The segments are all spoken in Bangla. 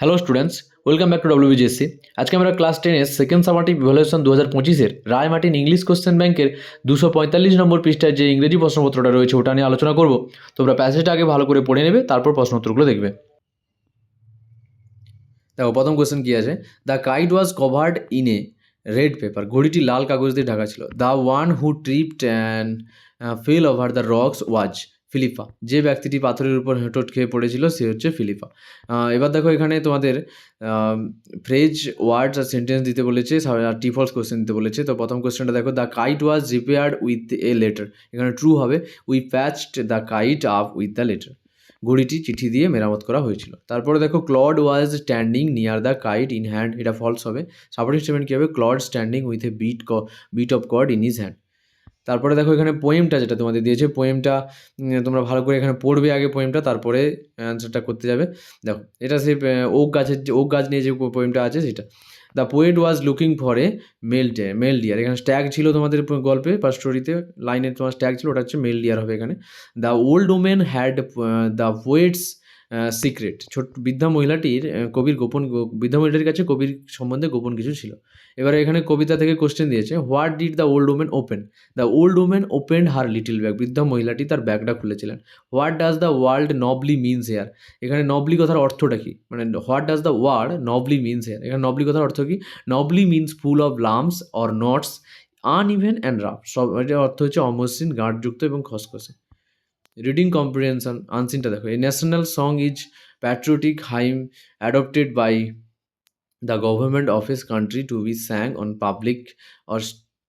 Hello students welcome back to WBGSC আজকে আমরা ক্লাস টেনের সেকেন্ড সামারটিভ ইভ্যালুয়েশন দু হাজার পঁচিশের রায় মার্টিন ইংলিশ কোশ্চেন ব্যাংকের দুশো পঁয়তাল্লিশ নম্বর পৃষ্ঠায় যে ইংরেজি প্রশ্নপত্রটা রয়েছে, ওটা নিয়ে আলোচনা করব। তোমরা প্যাসেজটা আগে ভালো করে পড়ে নেবে, তারপর প্রশ্নোত্তরগুলো দেখবে। দেখো, প্রথম কোশ্চেন কী আছে? The kite was covered in a red paper ঘড়িটি লাল কাগজ দিয়ে ঢাকা ছিল। The one who tripped and fell over the rocks was Philippa. যে ব্যক্তিটি পাথরের উপর হেঁটট খেয়ে পড়েছিল, সে হচ্ছে ফিলিপা। এবার দেখো এখানে তোমাদের ফ্রেজ ওয়ার্ডস আর সেন্টেন্স দিতে বলেছে আর টিফলস কোশ্চেন দিতে বলেছে। তো প্রথম কোশ্চেনটা দেখো the kite was repaired with a letter এখানে ট্রু হবে we patched the kite up with the letter ঘড়িটি চিঠি দিয়ে মেরামত করা হয়েছিল। তারপরে দেখো Claude was standing near the kite in hand এটা ফলস হবে। সাপোর্টিং স্টেটমেন্ট কী হবে? Claude standing with a bit ক bit of cod in his hand তারপরে দেখো এখানে পোয়েমটা যেটা তোমাদের দিয়েছে পোয়েমটা তোমরা ভালো করে এখানে পড়বে আগে পোয়েমটা তারপরে অ্যান্সারটা করতে যাবে। দেখো, এটা সে ওক গাছের যে ওক গাছ নিয়ে যে পোয়েমটা আছে সেটা। The poet was looking for a male male deer এখানে স্ট্যাগ ছিল তোমাদের গল্পে বা স্টোরিতে লাইনে তোমার স্ট্যাগ ছিল, ওটা হচ্ছে মেল ডিয়ার হবে এখানে। The old woman had the poet's secret ছোট, বৃদ্ধা মহিলাটির কবির গোপন বৃদ্ধা মহিলাটির কাছে কবির সম্বন্ধে গোপন কিছু ছিল। এবারে এখানে কবিতা থেকে কোশ্চেন দিয়েছে what did the old woman open the old woman open her little bag বৃদ্ধা মহিলাটি তার ব্যাগটা খুলেছিলেন। What does the world knobbly means here এখানে নবলি কথার অর্থটা কি? মানে what does the word knobbly means here এখানে নবলি কথার অর্থ কি? Knobbly means full of lumps or knots uneven and rough সব, এটার অর্থ হচ্ছে অমসৃণ গাঁটযুক্ত এবং খসখসে। রিডিং কম্প্রিহেনশন আনসিনটা দেখো। A national song is patriotic hymn adopted by the government of his country to be sung on public or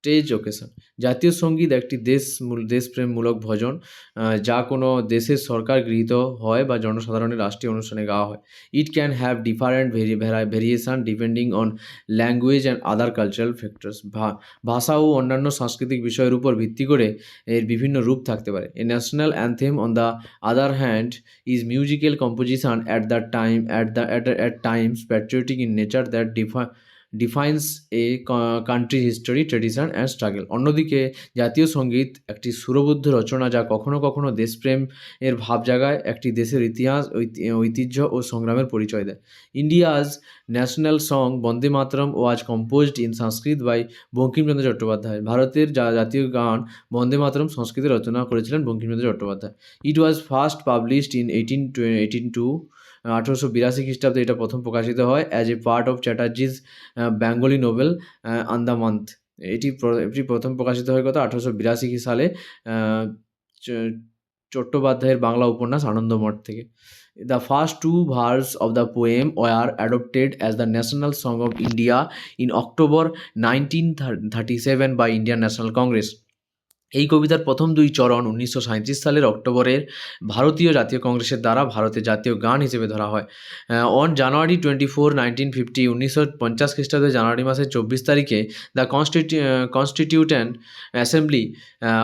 stage occasion জাতীয় সংগীত একটি দেশ মূল- দেশপ্রেমমূলক ভজন যা কোনো দেশের সরকার গৃহীত হয় বা জনসাধারণের রাষ্ট্রীয় অনুষ্ঠানে গাওয়া হয়। It can have different variation depending on language and other cultural factors ভাষা ও অন্যান্য সাংস্কৃতিক বিষয়ের উপর ভিত্তি করে এর বিভিন্ন রূপ থাকতে পারে। A national anthem on the other hand is musical composition at the time at the at at times patriotic in nature that ডিফা defines a country history tradition and struggle অন্যদিকে, জাতীয় সংগীত একটি সুরবুদ্ধ রচনা যা কখনো কখনো দেশপ্রেম এর ভাব জাগায়, একটি দেশের ইতিহাস, ঐতি- ঐতিহ্য ও সংগ্রামের পরিচয় দেয়। India's national song Vande Mataram was composed in Sanskrit by Bankimchandra Chattopadhyay. ভারতের জা- জাতীয় গান বন্দে মাতরম সংস্কৃতে রচনা করেছিলেন Bankimchandra Chattopadhyay. It was first published in eighteen eighteen two আঠেরোশো বিরাশি খ্রিস্টাব্দে এটা প্রথম প্রকাশিত হয় as a part of Chatterjee's Bengali novel Anandamath এটি এটি প্রথম প্রকাশিত হয় কত আঠেরোশো বিরাশি সালে চট্টোপাধ্যায়ের বাংলা উপন্যাস আনন্দমঠ থেকে। The first two verse of the poem were adopted as the national song of India in October nineteen thirty seven by Indian National Congress এই কবিতার প্রথম দুই চরণ উনিশশো সাঁইত্রিশ সালের অক্টোবরের ভারতীয় জাতীয় কংগ্রেসের দ্বারা ভারতের জাতীয় গান হিসেবে ধরা হয়। On January twenty four nineteen fifty উনিশশো পঞ্চাশ খ্রিস্টাব্দে জানুয়ারি মাসের চব্বিশ তারিখে the কনস্টিটিউ constituent assembly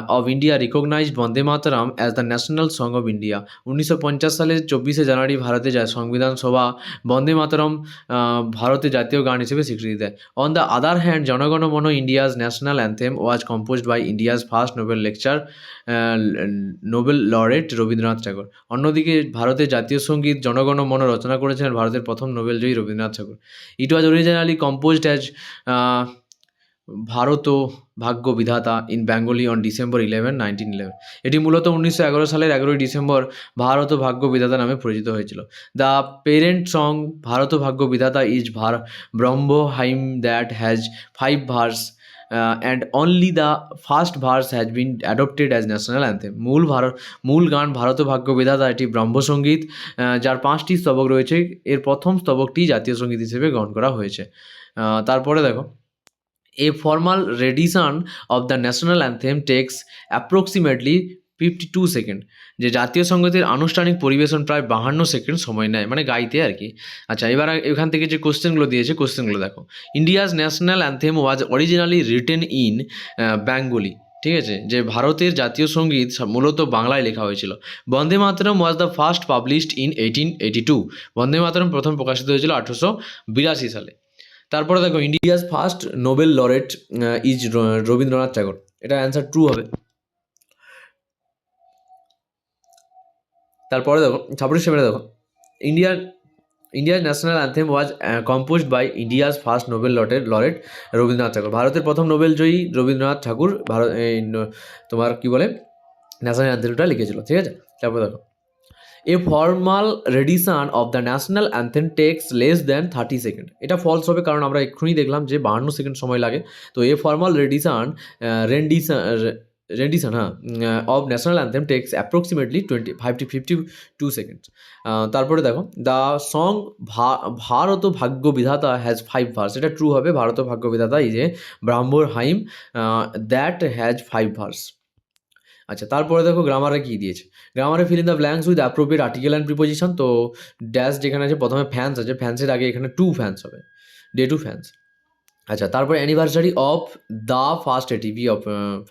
of India recognised Vande Mataram as the national song of India উনিশশো পঞ্চাশ সালের চব্বিশে জানুয়ারি ভারতে সংবিধান সভা বন্দে মাতরম আহ, ভারতের জাতীয় গান হিসেবে স্বীকৃতি দেয়। On the other hand Janagana Mana India's national anthem was composed by India's first Nobel lecture Nobel laureate Rabindranath Tagore অন্যদিকে ভারতের জাতীয় সংগীত জনগণ মন রচনা করেছিলেন ভারতের প্রথম Nobel নোবেলজয়ী Rabindranath Tagore. It was originally composed as Bharat o Bhagya Vidhata in Bengali on December eleven nineteen eleven এটি মূলত উনিশশো এগারো সালের এগারোই ডিসেম্বর ভারত ভাগ্য বিধাতা নামে পরিচিত হয়েছিল। The parent song Bharat Bhagya Vidhata is ভার Brahmo hymn that has five verse and only the first verse has been adopted as national anthem মূল ভারত মূল গান ভারত ভাগ্য বিধাতা এটি ব্রহ্মসঙ্গীত আহ, যার পাঁচটি স্তবক রয়েছে। এর প্রথম স্তবকটি জাতীয় সংগীত হিসেবে গ্রহণ করা হয়েছে। আহ, তারপরে দেখো a formal rendition of the national anthem takes approximately fifty two second যে জাতীয় সঙ্গীতের আনুষ্ঠানিক পরিবেশন প্রায় বাহান্ন সেকেন্ড সময় নেয় মানে গাইতে আর কি। আচ্ছা এবার এখান থেকে যে কোশ্চেনগুলো দিয়েছে কোশ্চেনগুলো দেখো। India's national anthem was originally written in Bengali ঠিক আছে? যে ভারতের জাতীয় সংগীত মূলত বাংলায় লেখা হয়েছিল। Vande Mataram was the first published in eighteen eighty two Vande Mataram প্রথম প্রকাশিত হয়েছিল আঠেরোশো বিরাশি সালে। তারপরে দেখো India's first Nobel laureate is Rabindranath Tagore. এটা অ্যান্সার ট্রু হবে। তারপরে দেখো, ছাব্বিশ সেভেনে দেখো ইন্ডিয়ান ইন্ডিয়ার national anthem was composed by India's first Nobel লটের লরেট রবীন্দ্রনাথ ঠাকুর ভারতের প্রথম নোবেল জয়ী রবীন্দ্রনাথ ঠাকুর ভারত তোমার কি বলে ন্যাশনাল অ্যান্থেমটা লিখেছিল, ঠিক আছে? তারপর দেখো a formal rendition of the national anthem takes less than thirty second এটা ফলস হবে কারণ আমরা এক্ষুনি দেখলাম যে বাহান্ন সেকেন্ড সময় লাগে। তো এ ফর্মাল রেডিশন রেন্ডিশন রেন্ডিশন হ্যাঁ of national anthem takes approximately twenty five to fifty two seconds তারপরে দেখো the song Bharat Bhagya Vidhata has five verse এটা ট্রু হবে Bharat Bhagya Vidhata is a ব্রাহ্মর hymn that has five verse আচ্ছা তারপরে দেখো গ্রামারে কী দিয়েছে গ্রামারে fill in the blanks with appropriate article and preposition তো ড্যাশ যেখানে আছে প্রথমে ফ্যান্স আছে ফ্যান্সের আগে এখানে টু ফ্যান্স হবে ডে টু ফ্যান্স আচ্ছা তারপরে অ্যানিভার্সারি অফ দ্য ফার্স্ট এটিভি অফ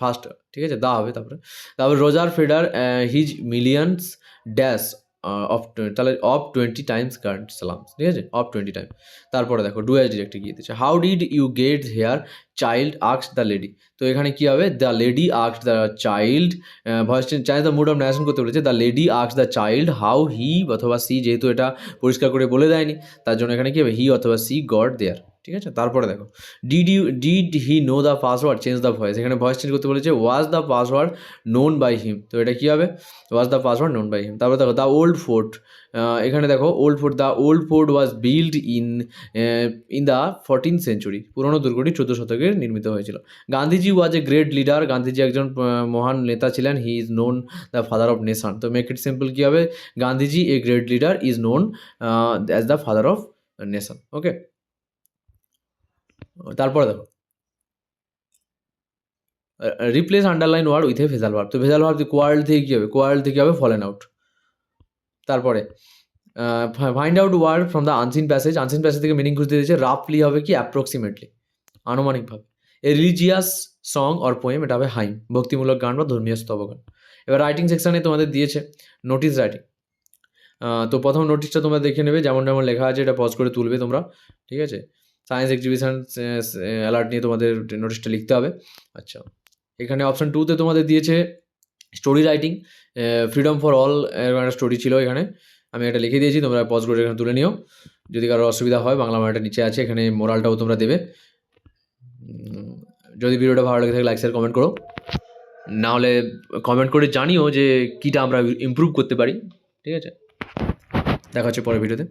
ফার্স্ট ঠিক আছে দা হবে তারপরে। তারপরে Roger Federer his millions dash of তাহলে অফ টোয়েন্টি টাইমস কারেন্ট সালাম ঠিক আছে? অফ টোয়েন্টি টাইম তারপরে দেখো ডুয়াস ডিরেক্টে গিয়ে দিচ্ছে how did you get here child asks the lady তো এখানে কী হবে? The lady asks the child voice চাই দ্য মুড অফ ন্যাশন করতে বলেছে। The lady asks the child how he অথবা সি যেহেতু এটা পরিষ্কার করে বলে দেয়নি, তার জন্য এখানে কী হবে? হি অথবা সি গড দেয়ার ঠিক আছে? তারপরে দেখো did you did he know the password change the voice এখানে ভয়েস চেঞ্জ করতে বলেছে was the password known by him তো এটা কী হবে? Was the password known by him তারপরে দেখো দ্য ওল্ড ফোর্ট এখানে দেখো old fort the old fort was build in in the fourteen century পুরনো দুর্গটি চোদ্দ শতকে নির্মিত হয়েছিল। Gandhiji was a great leader Gandhiji একজন মহান নেতা ছিলেন he is known the father of nation তো মেক ইট সিম্পল কী হবে? Gandhiji a great leader is known as the father of nation okay তারপরে দেখো। Replace underline word with a ভেজাল ভার্ব তো ভেজাল ভার্ব কোয়ার্ড থেকে কী হবে? কোয়ার্ড থেকে হবে? ফলেন আউট তারপরে find out word from the unseen passage unseen passage থেকে মিনিং খুঁজতে দিয়েছে রাফলি হবে কি? Approximately আনুমানিকভাবে। A religious song or poem এটা হবে হাইম ভক্তিমূলক গান বা ধর্মীয় স্তবগান। এবার রাইটিং সেকশানে তোমাদের দিয়েছে নোটিস রাইটিং তো প্রথম নোটিশটা তোমরা দেখে নেবে যেমন যেমন লেখা আছে, এটা পজ করে তুলবে তোমরা, ঠিক আছে? সায়েন্স এক্সিবিশন অ্যালার্ট নিয়ে তোমাদের নোটিশটা লিখতে হবে। আচ্ছা এখানে অপশান টুতে তোমাদের দিয়েছে story writing freedom for all এরকম একটা স্টোরি ছিল এখানে। আমি এটা লিখে দিয়েছি, তোমরা পজ করে এখানে তুলে নিও। যদি কারোর অসুবিধা হয়, বাংলা মানেটা নিচে আছে, এখানে মোরালটাও তোমরা দেবে। যদি ভিডিওটা ভালো লাগে থাকে লাইক শেয়ার কমেন্ট করো। নাহলে কমেন্ট করে জানিও যে কীটা আমরা ইমপ্রুভ করতে পারি, ঠিক আছে? দেখা হচ্ছে পরের ভিডিওতে